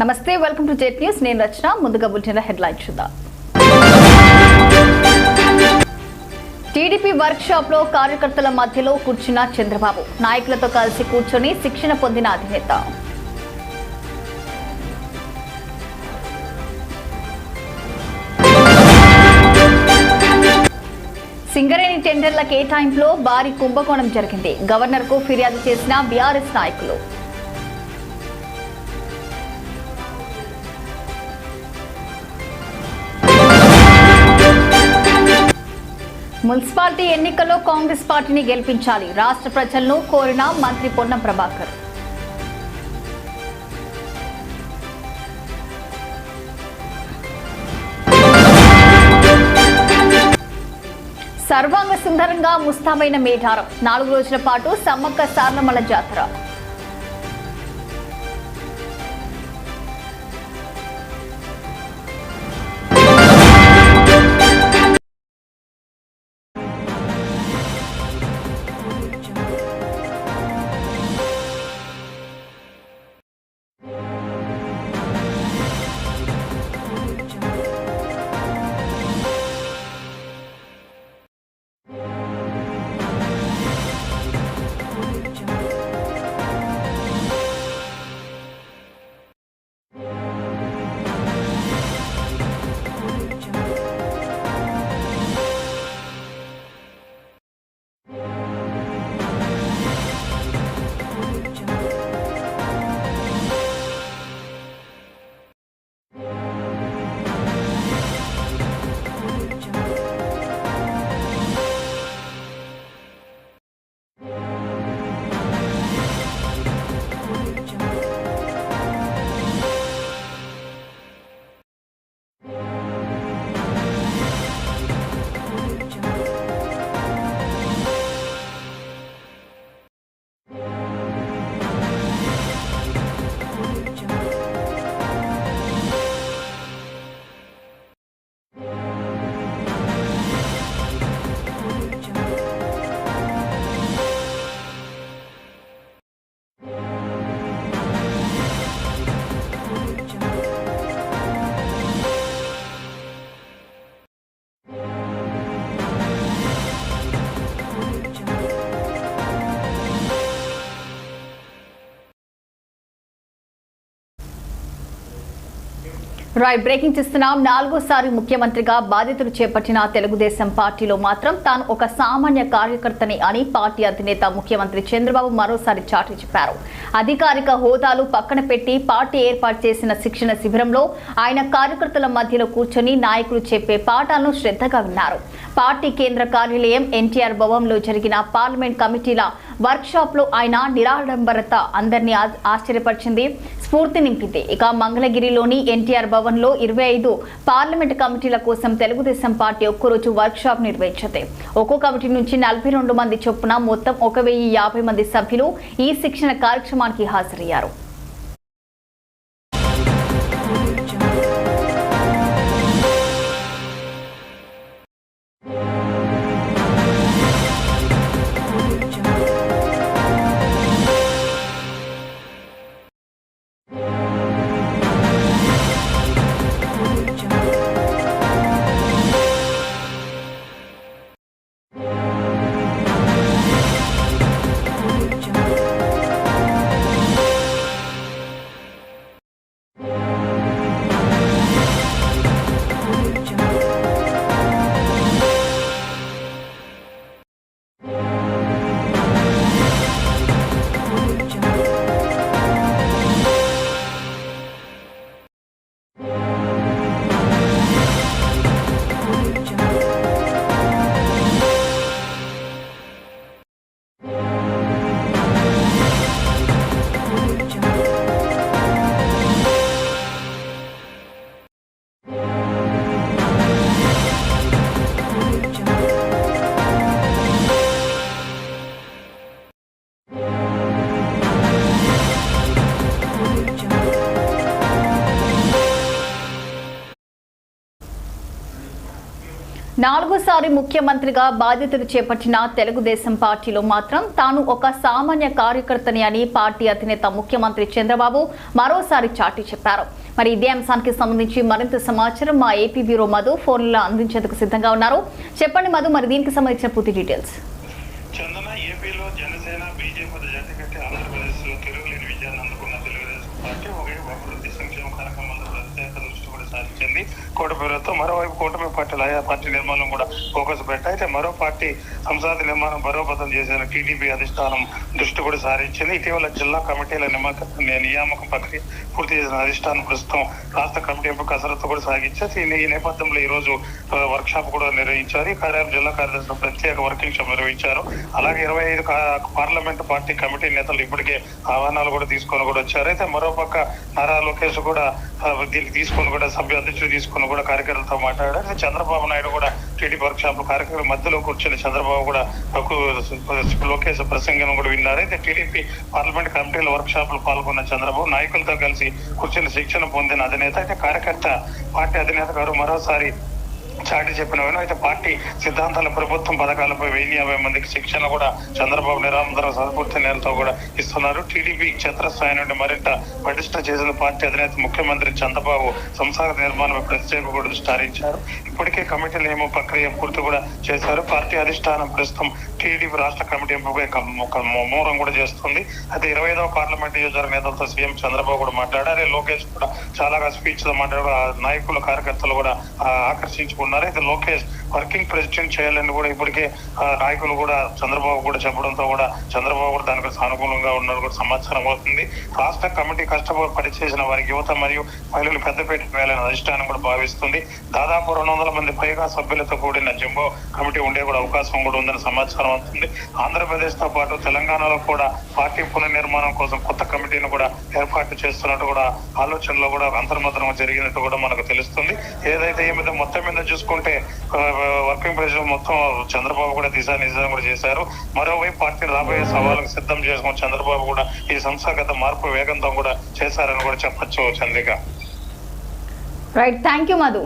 నమస్తే welcome to jet news నేను రచన. ముందుగా బులెటిన్ హెడ్లైన్ చూద్దాం. టీడీపీ వర్క్ షాప్లో కార్యకర్తల మధ్యలో కూర్చున్న చంద్రబాబు. నాయకులతో కలిసి కూర్చొని శిక్షణ పొందిన అధినేత. సింగరేణి టెండర్ల కేటాయింపులో భారీ కుంభకోణం జరిగింది. గవర్నర్కు ఫిర్యాదు చేసిన బీఆర్ఎస్ నాయకులు. మున్సిపాలిటీ ఎన్నికల్లో కాంగ్రెస్ పార్టీని గెలిపించాలి. రాష్ట్ర ప్రజలను కోరిన మంత్రి పొన్నం ప్రభాకర్. సర్వాంగ సుందరంగా ముస్తాబైన మేఠారం నాలుగు రోజుల పాటు సమ్మక్క సార్లమల జాతర. రాయ్ బ్రేకింగ్ చేస్తున్నాం. నాలుగోసారి ముఖ్యమంత్రిగా బాధ్యతలు చేపట్టిన తెలుగుదేశం పార్టీలో మాత్రం తాను ఒక సామాన్య కార్యకర్తని అని పార్టీ అధినేత ముఖ్యమంత్రి చంద్రబాబు మరోసారి చాటి చెప్పారు. అధికారిక హోదాలు పక్కన పెట్టి పార్టీ ఏర్పాటు చేసిన శిక్షణ శిబిరంలో ఆయన కార్యకర్తల మధ్యలో కూర్చొని నాయకులు చెప్పే పాఠాలను శ్రద్ధగా విన్నారు. పార్టీ కేంద్ర కార్యాలయం ఎన్టీఆర్ భవన్లో జరిగిన పార్లమెంట్ కమిటీల వర్క్షాప్లో లో ఆయన నిరాడంబరత అందరినీ ఆశ్చర్యపరిచింది. స్ఫూర్తి నింపింది. ఇక మంగళగిరిలోని ఎన్టీఆర్ భవన్ లో ఇరవై ఐదు పార్లమెంట్ కమిటీల కోసం తెలుగుదేశం పార్టీ ఒక్కరోజు వర్క్షాప్ నిర్వహించింది. ఒక్కో కమిటీ నుంచి నలభై రెండు మంది చొప్పున మొత్తం ఒక వెయ్యి యాభై మంది సభ్యులు ఈ శిక్షణ కార్యక్రమానికి హాజరయ్యారు. నాలుగోసారి ముఖ్యమంత్రిగా బాధ్యతలు చేపట్టిన తెలుగుదేశం పార్టీలో మాత్రం తాను ఒక సామాన్య కార్యకర్తని అని పార్టీ అధినేత ముఖ్యమంత్రి చంద్రబాబు మరోసారి చాటి చెప్పారు. మరి ఇదే అంశానికి సంబంధించి మరింత సమాచారం మా ఏపీ బ్యూరో మధు ఫోన్లో అందించేందుకు సిద్ధంగా ఉన్నారు. చెప్పండి మధు మరి దీనికి సంబంధించిన పూర్తి డీటెయిల్స్ చందన ఏపీలో జనసేన బీజేపీ జట్టు కట్టి ఆంధ్రప్రదేశ్లో తిరుగులేని విజయాన్ని అందుకున్న తెలుగుదేశం పార్టీ ఒకే అభివృద్ధి సంక్షేమ కార్యక్రమాలతో ప్రత్యేక దృష్టి కూడా సాధించింది. కూటమితో మరోవైపు కూటమి పార్టీలు ఆయా పార్టీ నిర్మాణం కూడా ఫోకస్ పెట్టాయి. అయితే మరో పార్టీ సంసాద నిర్మాణం బలోపేతం చేసిన టీడీపీ అధిష్టానం దృష్టి కూడా సారించింది. ఇటీవల జిల్లా కమిటీల నియామక ప్రక్రియ పూర్తి చేసిన అధిష్టానం ప్రస్తుతం రాష్ట్ర కమిటీ ఎంపిక కసరత్తు కూడా సాగించారు ఈ నేపథ్యంలో ఈ రోజు వర్క్ షాప్ కూడా నిర్వహించారు. ఈ కార్యాలయం జిల్లా కార్యదర్శి ప్రత్యేక వర్కింగ్ షాప్ నిర్వహించారు. అలాగే ఇరవై ఐదు పార్లమెంట్ పార్టీ కమిటీ నేతలు ఇప్పటికే ఆహ్వానాలు కూడా తీసుకొని కూడా వచ్చారు. అయితే మరోపక్క నారా లోకేష్ కూడా దీనికి తీసుకొని కూడా అభ్యర్థి తీసుకొని కూడా కార్యకర్తలతో మాట్లాడారు. చంద్రబాబు నాయుడు కూడా టీడీ వర్క్ షాప్ కార్యక్రమం మధ్యలో కూర్చొని చంద్రబాబు కూడా లోకేష్ ప్రసంగం కూడా విన్నారు. అయితే టీడీపీ పార్లమెంట్ కమిటీల వర్క్ షాప్లో పాల్గొన్న చంద్రబాబు నాయకులతో కలిసి కూర్చొని శిక్షణ పొందిన అధినేత అయితే కార్యకర్త పార్టీ అధినేత గారు మరోసారి చాటి చెప్పిన అయితే పార్టీ సిద్ధాంతాల ప్రభుత్వం పథకాలపై వెయ్యి యాభై మందికి శిక్షణ కూడా చంద్రబాబు నిరంతరం సత్పూర్తి నేలతో కూడా ఇస్తున్నారు. టీడీపీ క్షేత్రస్థాయి నుండి మరింత పటిష్ట చేసిన పార్టీ అధినేత ముఖ్యమంత్రి చంద్రబాబు సంసార నిర్మాణం ప్రత్యేక కూడా విస్తారించారు. ఇప్పటికే కమిటీ నియమ ప్రక్రియ పూర్తి కూడా చేశారు. పార్టీ అధిష్టానం ప్రస్తుతం టీడీపీ రాష్ట్ర కమిటీ ఎంపికపై ఒక- కూడా చేస్తుంది. అయితే ఇరవై ఐదవ పార్లమెంట్ నియోజకవర్గ నేతలతో సీఎం చంద్రబాబు కూడా మాట్లాడారు. లోకేష్ కూడా చాలా స్పీచ్ మాట్లాడారు. నాయకులు కార్యకర్తలు కూడా ఆ, ఆకర్షించుకున్నారు అయితే లోకేష్ వర్కింగ్ ప్రెసిడెంట్ చేయాలని కూడా ఇప్పటికే నాయకులు కూడా చంద్రబాబు కూడా చెప్పడంతో కూడా చంద్రబాబు కూడా దానికి సానుకూలంగా ఉన్నారు కూడా సమాచారం అవుతుంది. రాష్ట్ర కమిటీ కష్టపడి పనిచేసిన వారికి యువత మరియు మహిళలు పెద్దపేట వేయాలని అధిష్టానం కూడా భావిస్తుంది. దాదాపు రెండు వందల మంది పైగా సభ్యులతో కూడిన జంబో కమిటీ ఉండే కూడా అవకాశం కూడా ఉందని సమాచారం అవుతుంది. ఆంధ్రప్రదేశ్తో పాటు తెలంగాణలో కూడా పార్టీ పునర్నిర్మాణం కోసం కొత్త కమిటీని కూడా ఏర్పాటు చేస్తున్నట్టు కూడా ఆలోచనలో కూడా అంతర్మతనం జరిగినట్టు కూడా మనకు తెలుస్తుంది. ఏదైతే ఏమైతే మొత్తం మీద చూసుకుంటే వర్కింగ్ ప్రెషర్ మొత్తం చంద్రబాబు కూడా దిశానిర్దేశం కూడా చేశారు. మరోవైపు పార్టీ రాబోయే సవాళ్ళకు సిద్ధం చేసుకుని చంద్రబాబు కూడా ఈ సంస్థాగత మార్పు వేగంతో కూడా చేశారని కూడా చెప్పొచ్చు Chandrika. Right thank you Madhu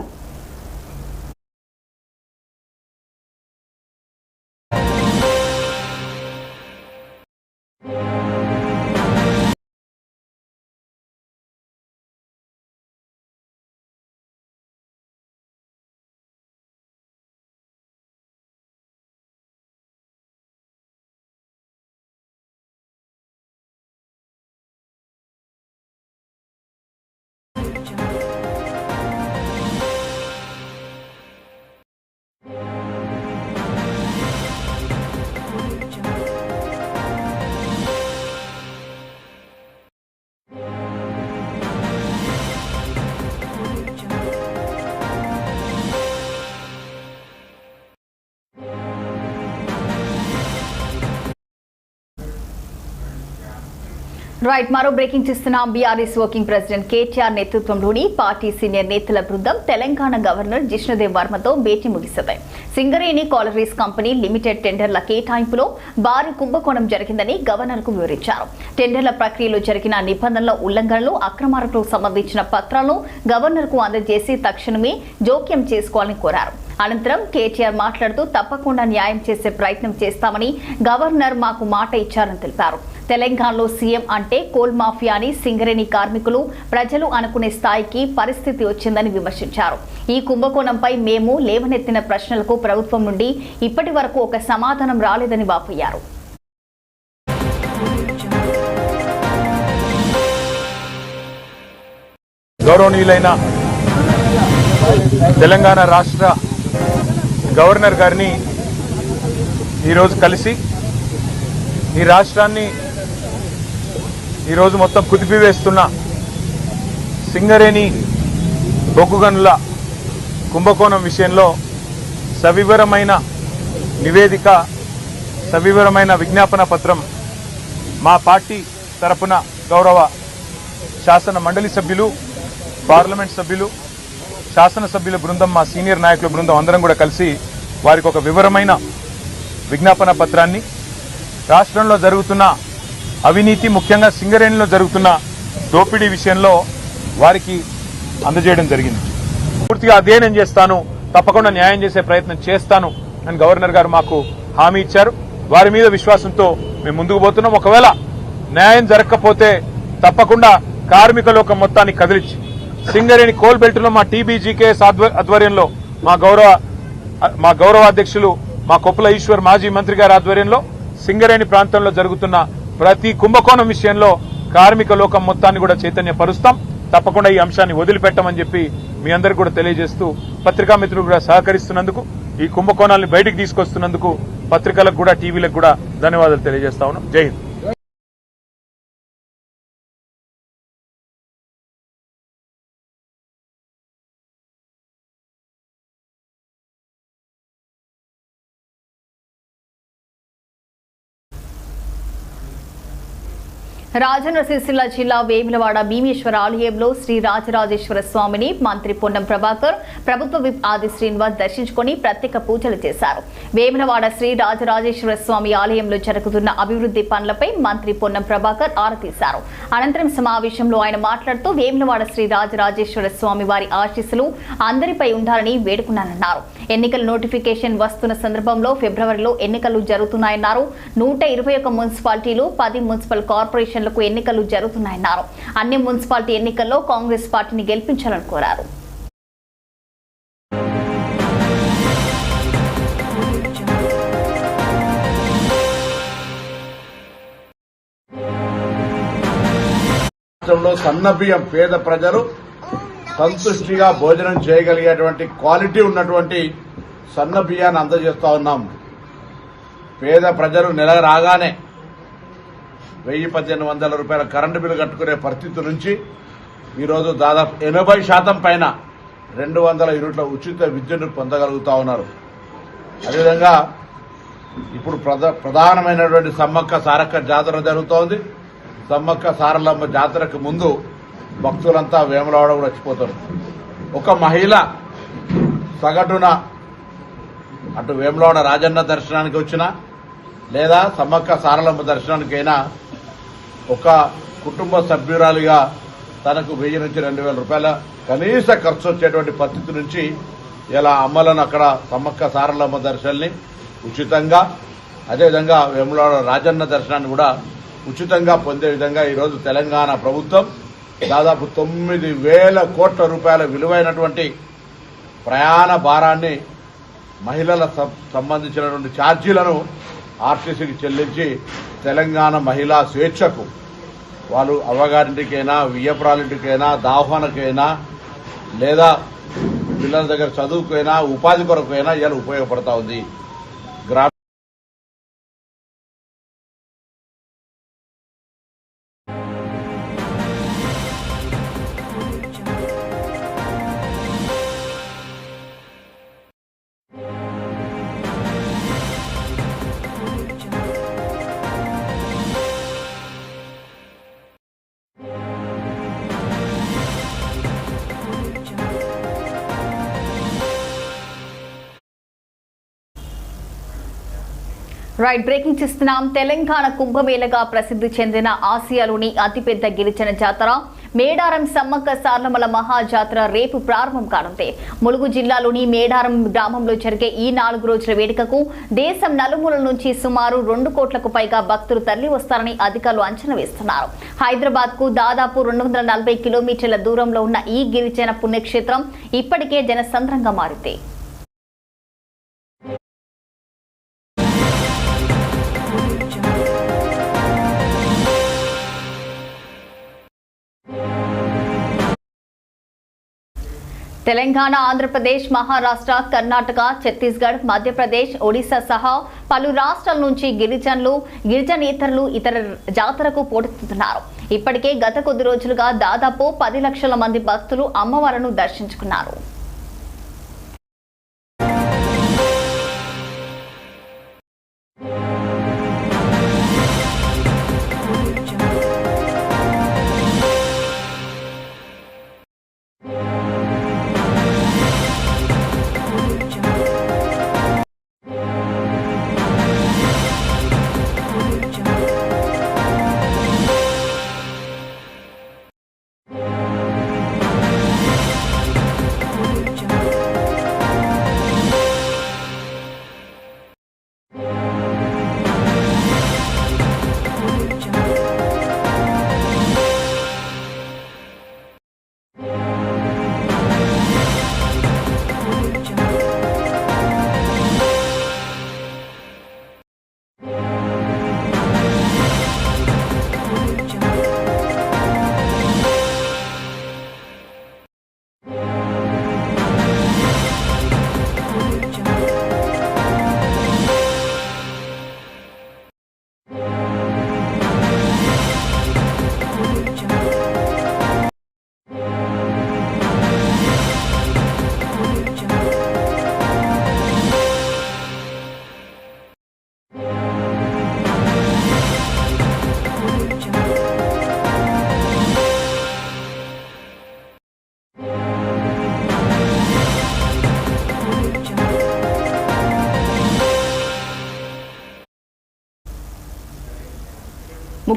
right మరో బ్రేకింగ్ చూస్తున్నాం. బీఆర్ఎస్ వర్కింగ్ ప్రెసిడెంట్ కేటీఆర్ నేతృత్వంలోని పార్టీ సీనియర్ నేతల బృందం తెలంగాణ గవర్నర్ జిష్ణుదేవ్ వర్మతో భేటీ ముగిసింది. సింగరేణి కాలరీస్ కంపెనీ లిమిటెడ్ టెండర్ల కేటాయింపులో భారీ కుంభకోణం జరిగిందని గవర్నర్కు వివరించారు. టెండర్ల ప్రక్రియలో జరిగిన నిబంధనల ఉల్లంఘనలు అక్రమాలకు సంబంధించిన పత్రాలను గవర్నర్కు అందజేసి తక్షణమే జోక్యం చేసుకోవాలని కోరారు. అనంతరం కేటీఆర్ మాట్లాడుతూ తప్పకుండా న్యాయం చేసే ప్రయత్నం చేస్తామని గవర్నర్ మాకు మాట ఇచ్చారని తెలిపారు. తెలంగాణలో సీఎం అంటే కోల్ మాఫియా అని సింగరేణి కార్మికులు ప్రజలు అనుకునే స్థాయికి పరిస్థితి వచ్చిందని విమర్శించారు. ఈ కుంభకోణంపై మేము లేవనెత్తిన ప్రశ్నలకు ప్రభుత్వం నుండి ఇప్పటి వరకు ఒక సమాధానం రాలేదని వాపోయారు. గౌరవనీయులైన తెలంగాణ రాష్ట్ర గవర్నర్ గారిని ఈరోజు కలిసి ఈ రాష్ట్రాన్ని ఈరోజు మొత్తం కుదిపివేస్తున్న సింగరేణి బొగ్గుగనుల కుంభకోణం విషయంలో సవివరమైన నివేదిక సవివరమైన విజ్ఞాపన పత్రం మా పార్టీ తరపున గౌరవ శాసన మండలి సభ్యులు పార్లమెంట్ సభ్యులు శాసనసభ్యుల బృందం మా సీనియర్ నాయకుల బృందం అందరం కూడా కలిసి వారికి ఒక వివరమైన విజ్ఞాపన పత్రాన్ని రాష్ట్రంలో జరుగుతున్న అవినీతి ముఖ్యంగా సింగరేణిలో జరుగుతున్న దోపిడీ విషయంలో వారికి అందజేయడం జరిగింది. పూర్తిగా అధ్యయనం చేస్తాను తప్పకుండా న్యాయం చేసే ప్రయత్నం చేస్తాను అని గవర్నర్ గారు మాకు హామీ ఇచ్చారు. వారి మీద విశ్వాసంతో మేము ముందుకు పోతున్నాం. ఒకవేళ న్యాయం జరగకపోతే తప్పకుండా కార్మిక లోకం మొత్తాన్ని కదిలించి సింగరేణి కోల్ బెల్ట్ మా టీబీజీకేఎస్ ఆధ్వర్యంలో మా గౌరవ మా గౌరవ అధ్యక్షులు మా కొప్పుల ఈశ్వర్ మాజీ మంత్రి గారి ఆధ్వర్యంలో సింగరేణి ప్రాంతంలో జరుగుతున్న ప్రతి కుంభకోణం విషయంలో కార్మిక లోకం మొత్తాన్ని కూడా చైతన్యపరుస్తాం. తప్పకుండా ఈ అంశాన్ని వదిలిపెట్టమని చెప్పి మీ అందరికి కూడా తెలియజేస్తూ పత్రికా మిత్రులు కూడా సహకరిస్తున్నందుకు ఈ కుంభకోణాలను బయటికి తీసుకొస్తున్నందుకు పత్రికలకు కూడా టీవీలకు కూడా ధన్యవాదాలు తెలియజేస్తా ఉన్నాం. జై హింద్. రాజన్న సిరిసిల్ల జిల్లా వేములవాడ భీమేశ్వర ఆలయంలో శ్రీ రాజరాజేశ్వర స్వామిని మంత్రి పొన్నం ప్రభాకర్ ప్రభుత్వ విప్ ఆది శ్రీనివాస్ దర్శించుకుని ప్రత్యేక పూజలు చేశారు. వేములవాడ శ్రీ రాజరాజేశ్వర స్వామి ఆలయంలో జరుగుతున్న అభివృద్ధి పనులపై మంత్రి పొన్నం ప్రభాకర్ ఆరతీశారు అనంతరం సమావేశంలో ఆయన మాట్లాడుతూ వేములవాడ శ్రీ రాజరాజేశ్వర స్వామి వారి ఆశీస్సులు అందరిపై ఉండాలని వేడుకున్నానన్నారు. ఎన్నికల నోటిఫికేషన్ వస్తున్న సందర్భంలో ఫిబ్రవరిలో ఎన్నికలు జరుగుతున్నాయన్నారు. నూట ఇరవై ఒక్క మున్సిపాలిటీలు పది మున్సిపల్ కార్పొరేషన్లకు ఎన్నికలు జరుగుతున్నాయన్నారు. అన్ని మున్సిపాలిటీ ఎన్నికల్లో కాంగ్రెస్ పార్టీని గెలిపించాలని కోరారు. రాష్ట్రంలో సన్న బియ్యం పేద ప్రజలు సంతుష్టిగా భోజనం చేయగలిగేటువంటి క్వాలిటీ ఉన్నటువంటి సన్న బియ్యాన్ని అందజేస్తూ ఉన్నాం. పేద ప్రజలు నెల రాగానే వెయ్యి పద్దెనిమిది వందల రూపాయల కరెంటు బిల్లు కట్టుకునే పరిస్థితి నుంచి ఈరోజు దాదాపు ఎనభై శాతం పైన రెండు వందల యూనిట్ల ఉచిత విద్యుత్ను పొందగలుగుతా ఉన్నారు. అదేవిధంగా ఇప్పుడు ప్రధ ప్రధానమైనటువంటి సమ్మక్క సారక్క జాతర జరుగుతోంది. సమ్మక్క సారలమ్మ జాతరకు ముందు భక్తులంతా వేములవాడ కూడా వచ్చిపోతారు. ఒక మహిళ సగటున అటు వేములవాడ రాజన్న దర్శనానికి వచ్చినా లేదా సమ్మక్క సారలమ్మ దర్శనానికైనా ఒక కుటుంబ సభ్యురాలిగా తనకు వెయ్యి నుంచి రెండు వేల రూపాయల కనీస ఖర్చు వచ్చేటువంటి పరిస్థితి నుంచి ఇలా అమ్మలను అక్కడ సమ్మక్క సారలమ్మ దర్శనాన్ని ఉచితంగా అదేవిధంగా వేములవాడ రాజన్న దర్శనాన్ని కూడా ఉచితంగా పొందే విధంగా ఈరోజు తెలంగాణ ప్రభుత్వం దాదాపు తొమ్మిది వేల కోట్ల రూపాయల విలువైనటువంటి ప్రయాణ భారాన్ని మహిళల సంబంధించినటువంటి ఛార్జీలను ఆర్టీసీకి చెల్లించి తెలంగాణ మహిళా స్వేచ్ఛకు వాళ్ళు అవ్వగారింటికైనా వియ్యపురాలింటికైనా దాహనకైనా లేదా పిల్లల దగ్గర చదువుకైనా ఉపాధి కొరకైనా ఇలా ఉపయోగపడతా ఉంది. రైట్ బ్రేకింగ్ చూస్తున్నాం. తెలంగాణ కుంభమేళగా ప్రసిద్ధి చెందిన ఆసియాలోని అతిపెద్ద గిరిజన జాతర మేడారం సమ్మక్క సార్లమల మహాజాతర రేపు ప్రారంభం కానుంది. ములుగు జిల్లాలోని మేడారం గ్రామంలో జరిగే ఈ నాలుగు రోజుల వేడుకకు దేశం నలుమూలల నుంచి సుమారు రెండు కోట్లకు పైగా భక్తులు తరలి వస్తారని అధికారులు అంచనా వేస్తున్నారు. హైదరాబాద్కు దాదాపు రెండు వందల నలభై కిలోమీటర్ల దూరంలో ఉన్న ఈ గిరిజన పుణ్యక్షేత్రం ఇప్పటికే జనసంద్రంగా మారింది. తెలంగాణ ఆంధ్రప్రదేశ్ మహారాష్ట్ర కర్ణాటక ఛత్తీస్గఢ్ మధ్యప్రదేశ్ ఒడిశా సహా పలు రాష్ట్రాల నుంచి గిరిజనులు గిరిజనేతరులు ఇతర జాతరకు పోటెత్తుతున్నారు ఇప్పటికే గత కొద్ది రోజులుగా దాదాపు పది లక్షల మంది భక్తులు అమ్మవారిను దర్శించుకున్నారు.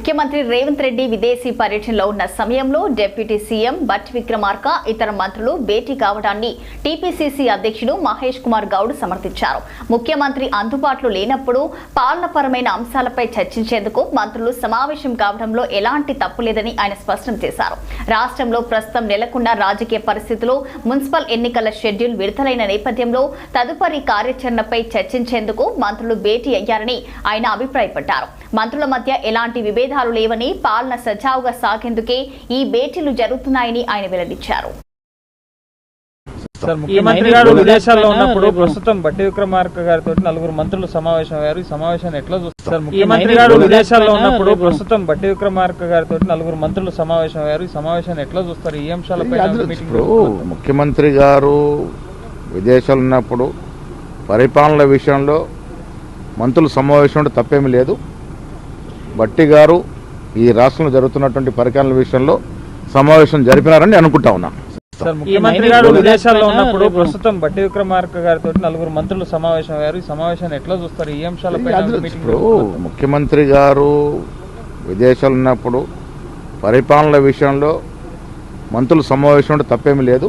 ముఖ్యమంత్రి రేవంత్ రెడ్డి విదేశీ పర్యటనలో ఉన్న సమయంలో డిప్యూటీ సీఎం భట్ విక్రమార్క ఇతర మంత్రులు భేటీ కావడాన్ని టీపీసీసీ అధ్యక్షుడు మహేష్ కుమార్ గౌడ్ సమర్థించారు. ముఖ్యమంత్రి అందుబాటులో లేనప్పుడు పాలనపరమైన అంశాలపై చర్చించేందుకు మంత్రులు సమావేశం కావడంలో ఎలాంటి తప్పు లేదని ఆయన స్పష్టం చేశారు. రాష్ట్రంలో ప్రస్తుతం నెలకొన్న రాజకీయ పరిస్థితులు మున్సిపల్ ఎన్నికల షెడ్యూల్ విడుదలైన నేపథ్యంలో తదుపరి కార్యాచరణపై చర్చించేందుకు మంత్రులు భేటీ అయ్యారని ఆయన అభిప్రాయపడ్డారు. మంత్రుల మధ్య ఎలాంటి విభేదాలు లేవని పాలన సజావుగా సాగేందుకే ఈ భేటీలు జరుగుతున్నాయని ఆయన వెల్లడించారు. ముఖ్యమంత్రి గారు విదేశాల్లో ఉన్నప్పుడు ప్రస్తుతం బట్టి విక్రమార్క గారితో నలుగురు మంత్రులు సమావేశం అయ్యారు. ఈ సమావేశాన్ని ఎట్లా చూస్తారు? ముఖ్యమంత్రి గారు విదేశాల్లో ఉన్నప్పుడు ప్రస్తుతం బట్టి విక్రమార్క గారితో నలుగురు మంత్రులు సమావేశం అయ్యారు. ఈ సమావేశాన్ని ఎట్లా చూస్తారు? ఈ అంశాలపై ముఖ్యమంత్రి గారు విదేశాలు ఉన్నప్పుడు పరిపాలన విషయంలో మంత్రుల సమావేశం తప్పేమీ లేదు. బట్టి గారు ఈ రాష్ట్రంలో జరుగుతున్నటువంటి పరిపాలన విషయంలో సమావేశం జరిపినారని అనుకుంటా ఉన్నా. సార్ ముఖ్యమంత్రి గారు విదేశాల్లో ఉన్నప్పుడు ప్రస్తుతం బట్టి విక్రమార్క గారితో నలుగురు మంత్రులు సమావేశం అయ్యారు. ఈ సమావేశాన్ని ఎట్లా చూస్తారు? ఈ అంశాలపై మీటింగ్ ఇప్పుడు ముఖ్యమంత్రి గారు విదేశాలు ఉన్నప్పుడు పరిపాలన విషయంలో మంత్రుల సమావేశం ఉంటే తప్పేమీ లేదు.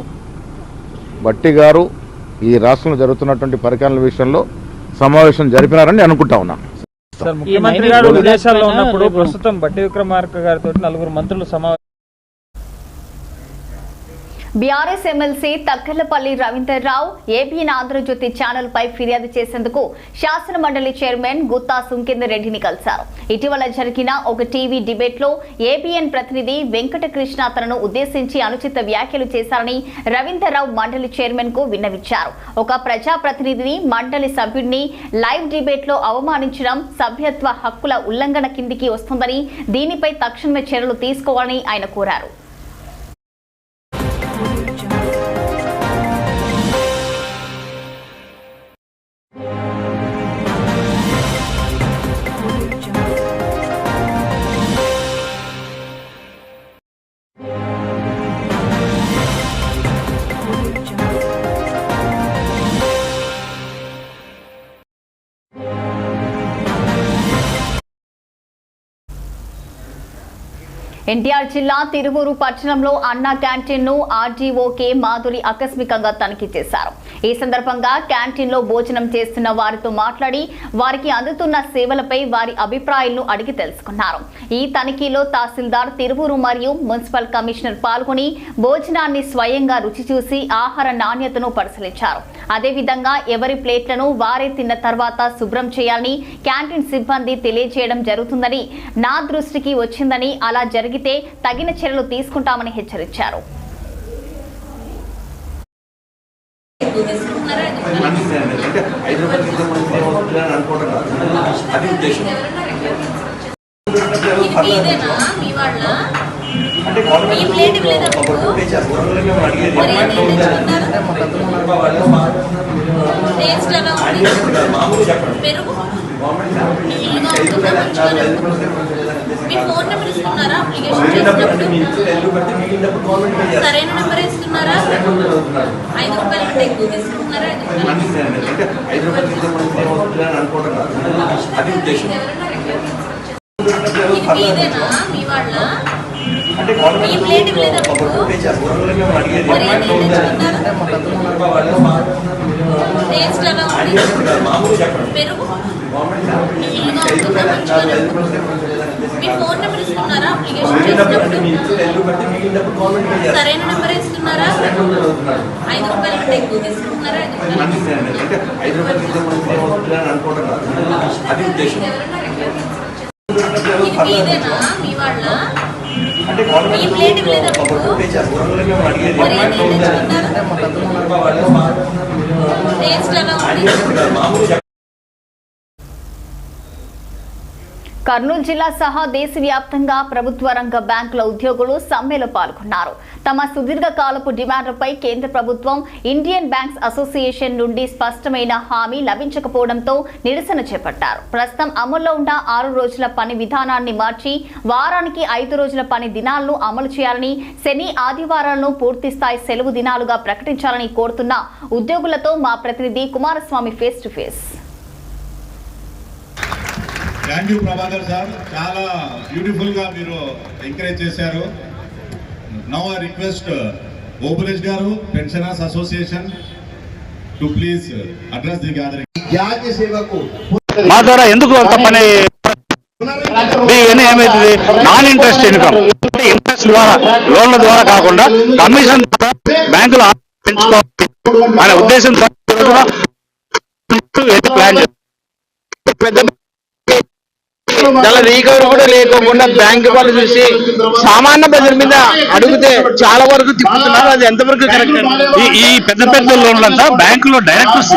బట్టి గారు ఈ రాష్ట్రంలో జరుగుతున్నటువంటి పరిపాలన విషయంలో సమావేశం జరిపినారని అనుకుంటా ఉన్నా. సార్ ముఖ్యమంత్రి గారు విదేశాల్లో ఉన్నప్పుడు ప్రస్తుతం బట్టి విక్రమార్క గారితో నలుగురు మంత్రులు సమావేశం BRS MLC Takkallapalli Ravinderrao ABN Andhra Jyothi channel పై ఫిర్యాదు చేసేందుకు శాసన మండలి చైర్మన్ గుత్తా సుంకేందర్ రెడ్డిని కలిశారు. ఇటీవల జరిగిన ఒక టీవీ డిబేట్లో ఏబీఎన్ ప్రతినిధి వెంకటకృష్ణ తనను ఉద్దేశించి అనుచిత వ్యాఖ్యలు చేశారని రవీందర్రావు మండలి చైర్మన్కు విన్నవించారు. ఒక ప్రజాప్రతినిధిని మండలి సభ్యుడిని లైవ్ డిబేట్లో అవమానించడం సభ్యత్వ హక్కుల ఉల్లంఘన కిందికి వస్తుందని దీనిపై తక్షణమే చర్యలు తీసుకోవాలని ఆయన కోరారు. ఎన్టీఆర్ జిల్లా తిరువూరు పట్టణంలో అన్నా క్యాంటీన్ను ఆర్డీఓకే మాధురి ఆకస్మికంగా తనిఖీ చేశారు. ఈ సందర్భంగా క్యాంటీన్లో భోజనం చేస్తున్న వారితో మాట్లాడి వారికి అందుతున్న సేవలపై వారి అభిప్రాయాలను అడిగి తెలుసుకున్నారు. ఈ తనిఖీలో తహసీల్దార్ తిరువూరు మరియు మున్సిపల్ కమిషనర్ పాల్గొని భోజనాన్ని స్వయంగా రుచి చూసి ఆహార నాణ్యతను పరిశీలించారు. అదేవిధంగా ఎవరి ప్లేట్లను వారే తిన్న తర్వాత శుభ్రం చేయాలని క్యాంటీన్ సిబ్బంది తెలియజేయడం జరుగుతుందని నా దృష్టికి వచ్చిందని అలా జరిగితే తగిన చర్యలు తీసుకుంటామని హెచ్చరించారు. ఇది మీదేనా మీకు? మరి ఏం తెచ్చుకున్నారు? టేస్ట్ ఎలా ఉంది? పెరుగు? నీళ్ళుగా ఉంటుందా మంచిగా మీ ఫోన్ నెంబర్ ఇస్తున్నారా? అప్లికేషన్ చేసినప్పుడు? సరైన నెంబర్ ఇస్తున్నారా? ఐదు రూపాయలు కంటే ఎక్కువ తీసుకుంటున్నారా ఐదు ఇది మీదేనా మీ వాళ్ళ చేసినప్పుడు? సరైన నెంబర్ ఇస్తున్నారా? ఐదు రూపాయలు కంటే ఎక్కువ తీసుకుంటున్నారా? ఐదు మీ వాళ్ళ మీ ప్లేట్ ఇవ్వలేదా మీకు? మరి ఏం తెచ్చుకున్నారు? టేస్ట్ ఎలా ఉంది కర్నూలు జిల్లా సహా దేశవ్యాప్తంగా ప్రభుత్వ రంగ బ్యాంకుల ఉద్యోగులు సమ్మెలో పాల్గొన్నారు. తమ సుదీర్ఘకాలపు డిమాండ్లపై కేంద్ర ప్రభుత్వం ఇండియన్ బ్యాంక్స్ అసోసియేషన్ నుండి స్పష్టమైన హామీ లభించకపోవడంతో నిరసన చేపట్టారు. ప్రస్తుతం అమల్లో ఉన్న ఆరు రోజుల పని విధానాన్ని మార్చి వారానికి ఐదు రోజుల పని దినాలను అమలు చేయాలని శని ఆదివారాలను పూర్తి స్థాయి సెలవు దినాలుగా ప్రకటించాలని కోరుతున్న ఉద్యోగులతో మా ప్రతినిధి Kumaraswamy face to face thank you Prabhakar sir. చాలా బ్యూటిఫుల్గా మీరు ఎంకరేజ్ చేశారు. నౌ ఐ రిక్వెస్ట్ ఓబులేష్ గారు pensioners association to please address the gathering జాతి సేవకు మా ద్వారా ఎందుకు అంత పని? ఏమైతుంది? నాన్ ఇంట్రెస్ట్ ఇన్కమ్ ఇంట్రెస్ట్ ద్వారా లోన్ల ద్వారా కాకుండా కమిషన్ ద్వారా బ్యాంకులు పెంచుకోవాలి. అనే ఉద్దేశంతో ప్లాన్ పెద్ద చాలా రీకవరీ కూడా లేకోకుండా బ్యాంక్ వాళ్ళు చూసి సామాన్య ప్రజల మీద అడిగితే చాలా వరకు తిప్పుతున్నారు. అది ఎంతవరకు కరెక్ట్ ఈ పెద్ద పెద్ద లోన్లంతా బ్యాంకులో డైరెక్టర్స్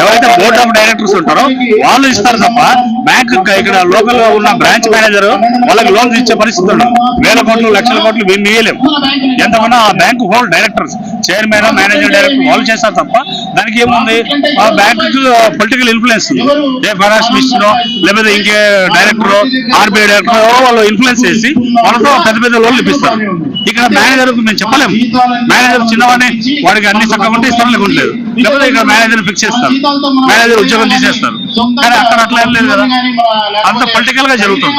ఎవరైతే బోర్డ్ ఆఫ్ డైరెక్టర్స్ ఉంటారో వాళ్ళు ఇస్తారు తప్ప బ్యాంక్ ఇక్కడ లోకల్లో ఉన్న బ్రాంచ్ మేనేజర్ వాళ్ళకి లోన్స్ ఇచ్చే పరిస్థితి ఉండదు. వేల కోట్లు లక్షల కోట్లు మేము ఇవ్వలేము ఎంతమన్నా ఆ bank whole directors chairman manager director వాళ్ళు చేస్తారు తప్ప దానికి ఏముంది? ఆ బ్యాంక్ పొలిటికల్ ఇన్ఫ్లుయెన్స్ ఉంది. ఏ ఫైనాన్స్ మినిస్టర్ లేకపోతే ఇంకే డైరెక్టర్ ఆర్బీఐ డైరెక్టర్ వాళ్ళు ఇన్ఫ్లుయెన్స్ చేసి వాళ్ళతో పెద్ద పెద్ద లోన్లు ఇప్పిస్తారు. ఇక్కడ మేనేజర్ మేము చెప్పలేము మేనేజర్ చిన్నవాడిని వాడికి అన్ని చక్కగా ఉంటే ఇస్తాం లేకుండా లేదు లేకపోతే ఇక్కడ మేనేజర్ ఫిక్స్ చేస్తారు. మేనేజర్ ఉద్యోగం తీసేస్తారు. కానీ అక్కడ అట్లా ఏం లేదు కదా. అంత పొలిటికల్గా జరుగుతుంది.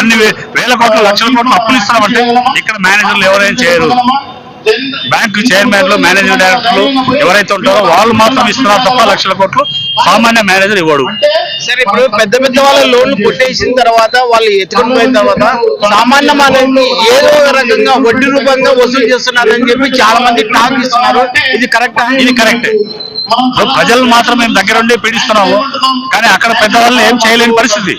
అన్ని వేల కోట్లు లక్షల కోట్లు అప్పులు ఇస్తామంటే ఇక్కడ మేనేజర్లు ఎవరైనా చేయరు. బ్యాంకు చైర్మన్లు మేనేజింగ్ డైరెక్టర్లు ఎవరైతే ఉంటారో వాళ్ళు మాత్రం ఇస్తున్నారు తప్ప లక్షల కోట్లు. సామాన్య మేనేజర్ ఇవ్వడు. సరే ఇప్పుడు పెద్ద పెద్ద వాళ్ళ లోన్లు కొట్టేసిన తర్వాత వాళ్ళు ఎత్తుకుని పోయిన తర్వాత సామాన్య మానవుని ఏదో రకంగా వడ్డీ రూపంగా వసూలు చేస్తున్నారని చెప్పి చాలా మంది టాక్ ఇస్తున్నారు. ఇది కరెక్ట్? ఇది కరెక్ట్. ప్రజలు మాత్రం మేము దగ్గరుండి పీడిస్తున్నాము. కానీ అక్కడ పెద్దవాళ్ళు ఏం చేయలేని పరిస్థితి.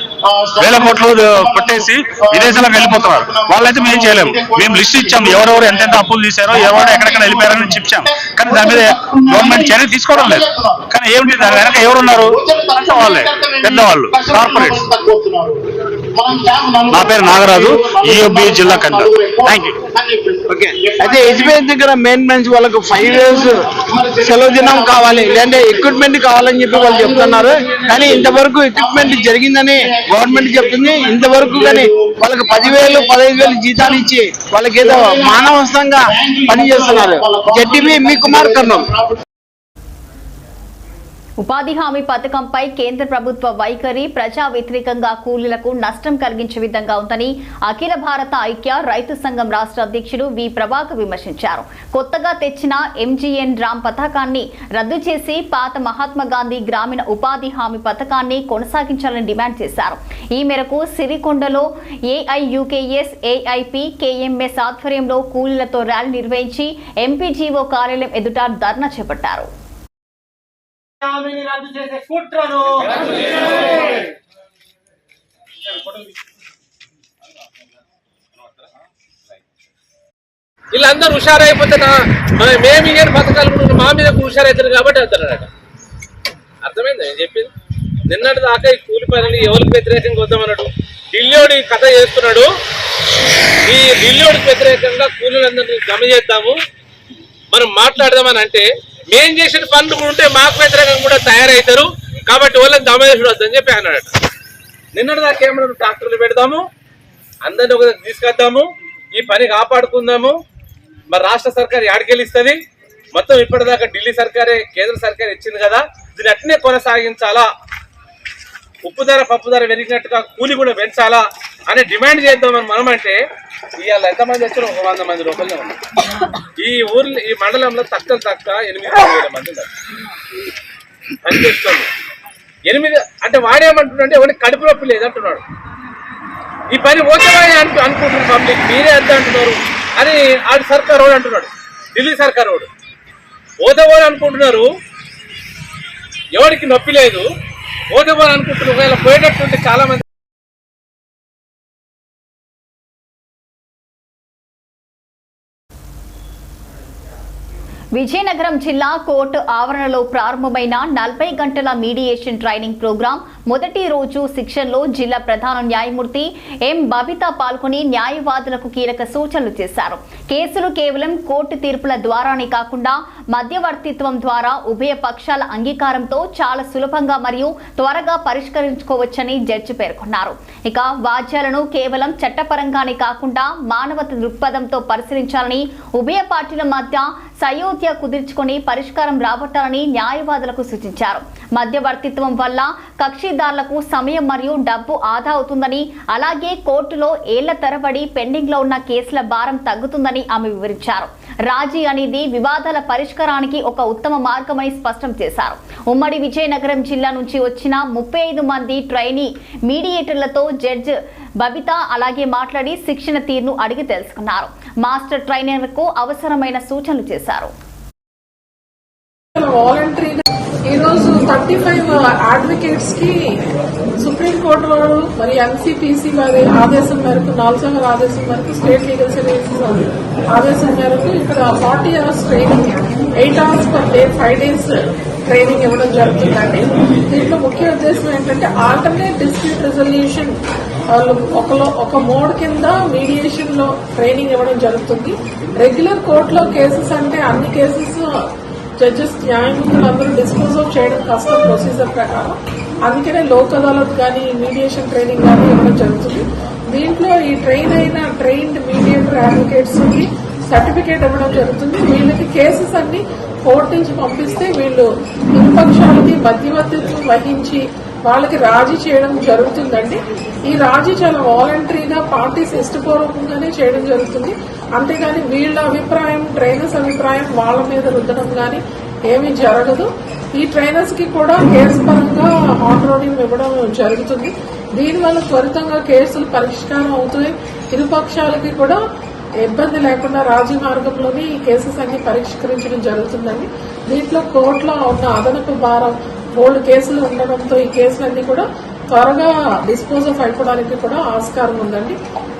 వేల కోట్లు కొట్టేసి విదేశాలకు వెళ్ళిపోతున్నారు. వాళ్ళైతే మేము చేయలేము. మేము లిస్ట్ ఇచ్చాం ఎవరెవరు ఎంతెంత అప్పులు తీశారో ఎవరు ఎక్కడెక్కడ వెళ్ళిపోయారని చెప్పాం కానీ దాని మీద గవర్నమెంట్ చర్య తీసుకోవడం లేదు. కానీ ఏమిటి దాని వెనక ఎవరున్నారు? వాళ్ళే. పెద్దవాళ్ళు. కార్పొరేట్స్ నా పేరు నాగరాజు ఈఓబి జిల్లా కంట థ్యాంక్ యూ ఓకే అయితే ఎస్బీఐ దగ్గర మెయింటెనెన్స్ వాళ్ళకు ఫైవ్ ఇయర్స్ సెలవు దినం కావాలి లేదంటే ఎక్విప్మెంట్ కావాలని చెప్పి వాళ్ళు చెప్తున్నారు. కానీ ఇంతవరకు ఎక్విప్మెంట్ జరిగిందని గవర్నమెంట్ చెప్తుంది. ఇంతవరకు కానీ వాళ్ళకి పదివేలు పదహైదు వేలు జీతాలు ఇచ్చి వాళ్ళకి ఏదో మానవస్థంగా పని చేస్తున్నారు జడ్డీబీ మీ కుమార్ కర్ణం ఉపాధి హామీ పథకంపై కేంద్ర ప్రభుత్వ వైఖరి ప్రజా వ్యతిరేకంగా కూలీలకు నష్టం కలిగించే విధంగా ఉందని అఖిల భారత ఐక్య రైతు సంఘం రాష్ట్ర అధ్యక్షుడు వి ప్రభాకర్ విమర్శించారు. కొత్తగా తెచ్చిన ఎంజీఎన్ రామ్ పథకాన్ని రద్దు చేసి పాత మహాత్మా గాంధీ గ్రామీణ ఉపాధి హామీ పథకాన్ని కొనసాగించాలని డిమాండ్ చేశారు. ఈ మేరకు సిరికొండలో ఏఐయుకేఎస్ ఏఐపి కేఎంఎస్ ఆధ్వర్యంలో కూలీలతో ర్యాలీ నిర్వహించి ఎంపీజీఓ కార్యాలయం ఎదుట ధర్నా చేపట్టారు. హామీని రద్దు చేసే కుట్రను వీళ్ళందరూ హుషారైపోతే నా- మేము ఇయ్యని పథకాలు కూడా మా మీద హుషారైతారు కాబట్టి వెళ్తారట. అర్థమైంది? నేను చెప్పింది. నిన్నటి దాకా ఈ కూలి పనులు ఎవరికి వ్యతిరేకంగా వద్దామన్నాడు? ఢిల్లీోడి కథ చేస్తున్నాడు. ఈ ఢిల్లీోడికి వ్యతిరేకంగా కూలీలందరినీ జమ చేద్దాము. మనం మాట్లాడదామని అంటే మేం చేసిన పనులు కూడా ఉంటే మాకు వ్యతిరేకంగా కూడా తయారవుతారు కాబట్టి వాళ్ళని దమేసుడు వద్దని చెప్పి అన్నాడట నిన్నటి దాకా ఏమన్నా ట్రాక్టర్లు పెడదాము. అందరిని ఒక తీసుకొద్దాము. ఈ పని కాపాడుకుందాము. మరి రాష్ట్ర సర్కార్ యాడికెళ్ళిస్తుంది మొత్తం ఇప్పటిదాకా ఢిల్లీ సర్కారే కేంద్ర సర్కార్ ఇచ్చింది కదా. దీన్ని అట్నే కొనసాగించాలా? ఉప్పు ధర పప్పు ధర పెరిగినట్టుగా కూలి కూడా పెంచాలా అని డిమాండ్ చేద్దామని మనం అంటే ఇవాళ ఎంతమంది వచ్చారు ఒక వంద మంది రూపాయలు ఉన్నారు. ఈ ఊర్లో ఈ మండలంలో తక్కువ తక్కువ ఎనిమిది వేల మంది ఉన్నారు. పని చేస్తుంది ఎనిమిది అంటే వాడేమంటున్నాడు ఎవరికి కడుపు నొప్పి లేదంటున్నాడు. ఈ పని ఓకేమని అంటూ అనుకుంటున్నారు పబ్లిక్. మీరే అంత అంటున్నారు? అని ఆడు సర్కార్ వాడు అంటున్నాడు. ఢిల్లీ సర్కార్ వాడు. ఓదవాడు అనుకుంటున్నారు. ఎవరికి నొప్పి లేదు. ఓదవాడు అనుకుంటున్నారు ఒకవేళ పోయేటట్టుంటే చాలా మంది విజయనగరం జిల్లా కోర్టు ఆవరణలో ప్రారంభమైన నలభై గంటల మీడియేషన్ ట్రైనింగ్ ప్రోగ్రాం మొదటి రోజు శిక్షణలో జిల్లా ప్రధాన న్యాయమూర్తి ఎం. బబిత పాల్గొని న్యాయవాదులకు కీలక సూచనలు చేశారు. కేసులు కేవలం కోర్టు తీర్పుల ద్వారానే కాకుండా మధ్యవర్తిత్వం ద్వారా ఉభయ పక్షాల అంగీకారంతో చాలా సులభంగా మరియు త్వరగా పరిష్కరించుకోవచ్చని జడ్జి పేర్కొన్నారు. ఇక వాద్యాలను కేవలం చట్టపరంగానే కాకుండా మానవత దృక్పథంతో పరిశీలించాలని ఉభయ పార్టీల మధ్య సయోధ్య కుదుర్చుకొని పరిష్కారం రాబట్టాలని న్యాయవాదులకు సూచించారు. మధ్యవర్తిత్వం వల్ల కక్షిదారులకు సమయం మరియు డబ్బు ఆదా అవుతుందని అలాగే కోర్టులో ఏళ్ళ తరబడి పెండింగ్లో ఉన్న కేసుల భారం తగ్గుతుందని ఆమె వివరించారు. రాజీ అనేది వివాదాల పరిష్కారానికి ఒక ఉత్తమ మార్గమని స్పష్టం చేశారు. ఉమ్మడి విజయనగరం జిల్లా నుంచి వచ్చిన ముప్పై ఐదు మంది ట్రైనీ మీడియేటర్లతో జడ్జ్ బబిత అలాగే మాట్లాడి శిక్షణ తీరును అడిగి తెలుసుకున్నారు. మాస్టర్ ట్రైనర్కు అవసరమైన సూచనలు చేశారు. థర్టీ ఫైవ్ అడ్వకేట్స్కి సుప్రీం కోర్టు వారు మరి ఎన్సీపీసీ వారి ఆదేశం మేరకు నాలుగు ఆదేశం మేరకు స్టేట్ లీగల్ సర్వీసెస్ ఆదేశం మేరకు ఇక్కడ forty hours training eight hours per day five days training ఇవ్వడం జరుగుతుందండి. దీంట్లో ముఖ్య ఉద్దేశం ఏంటంటే ఆల్టర్నేట్ డిస్ప్యూట్ రెజల్యూషన్ వాళ్ళు ఒకలో ఒక మోడ్ కింద మీడియేషన్లో ట్రైనింగ్ ఇవ్వడం జరుగుతుంది. రెగ్యులర్ కోర్టులో కేసెస్ అంటే అన్ని కేసెస్ జడ్జెస్ న్యాయమూర్తులు అందరూ డిస్పోజ్ ఆఫ్ చేయడం కష్టం ప్రొసీజర్ ప్రకారం. అందుకనే లోక్ అదాలత్ కానీ మీడియేషన్ ట్రైనింగ్ కానీ ఇవ్వడం జరుగుతుంది. దీంట్లో ఈ ట్రైన్ అయిన ట్రైన్డ్ మీడియేటర్ అడ్వకేట్స్కి సర్టిఫికేట్ ఇవ్వడం జరుగుతుంది. వీళ్ళకి కేసెస్ అన్ని కోర్టు నుంచి పంపిస్తే వీళ్ళు ఇరుపక్షాలకి మధ్యవర్తిత్వం వహించి వాళ్ళకి రాజీ చేయడం జరుగుతుందండి. ఈ రాజీ చాలా వాలంటరీగా పార్టీస్ ఇష్టపూర్వకంగానే చేయడం జరుగుతుంది. అంతేగాని వీళ్ళ అభిప్రాయం ట్రైనర్స్ అభిప్రాయం వాళ్ళ మీద రుద్దడం కానీ ఏమీ జరగదు. ఈ ట్రైనర్స్కి కూడా కేసు పరంగా ఆన్రోడింగ్ ఇవ్వడం జరుగుతుంది. దీనివల్ల త్వరితంగా కేసులు పరిష్కారం అవుతాయి. ఇరుపక్షాలకి కూడా ఇబ్బంది లేకుండా రాజీ మార్గంలోనే ఈ కేసెస్ అన్ని పరిష్కరించడం జరుగుతుందండి. దీంట్లో కోర్టులో ఉన్న అదనపు భారం బోల్డ్ కేసులు ఉండడంతో ఈ కేసులన్నీ కూడా త్వరగా డిస్పోజ్ ఆఫ్ అయిపోవడానికి కూడా ఆస్కారం ఉందండి.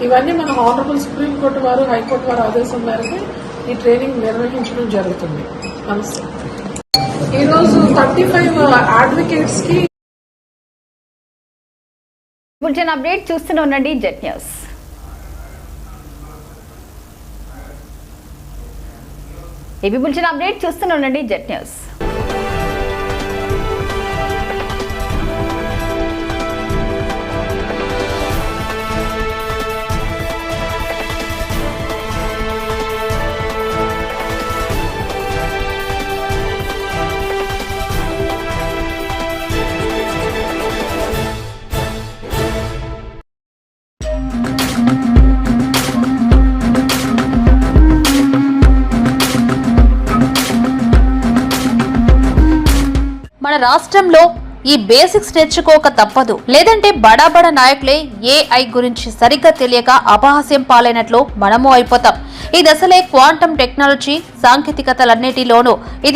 ఇవన్నీ మన ఆనరబుల్ సుప్రీంకోర్టు వారు హైకోర్టు వారు ఆదేశం మేరకు ఈ ట్రైనింగ్ నిర్వహించడం జరుగుతుంది. నమస్తే. ఈ రోజు థర్టీ ఫైవ్ అడ్వకేట్స్కి బులెటిన్ అప్డేట్ చూస్తూనే ఉండండి jet news. AB bulletin update చూస్తూనే ఉండండి జెట్ న్యూస్. మన రాష్ట్రంలో ఈ బేసిక్స్ నేర్చుకోక తప్పదు. లేదంటే బడా బడా నాయకులే ఏఐ గురించి సరిగ్గా తెలియక అపహాస్యం పాలైనట్లు మనము అయిపోతాం. ఈ దశలే క్వాంటం టెక్నాలజీ సాంకేతికతలన్నిటిలోనూ ఇది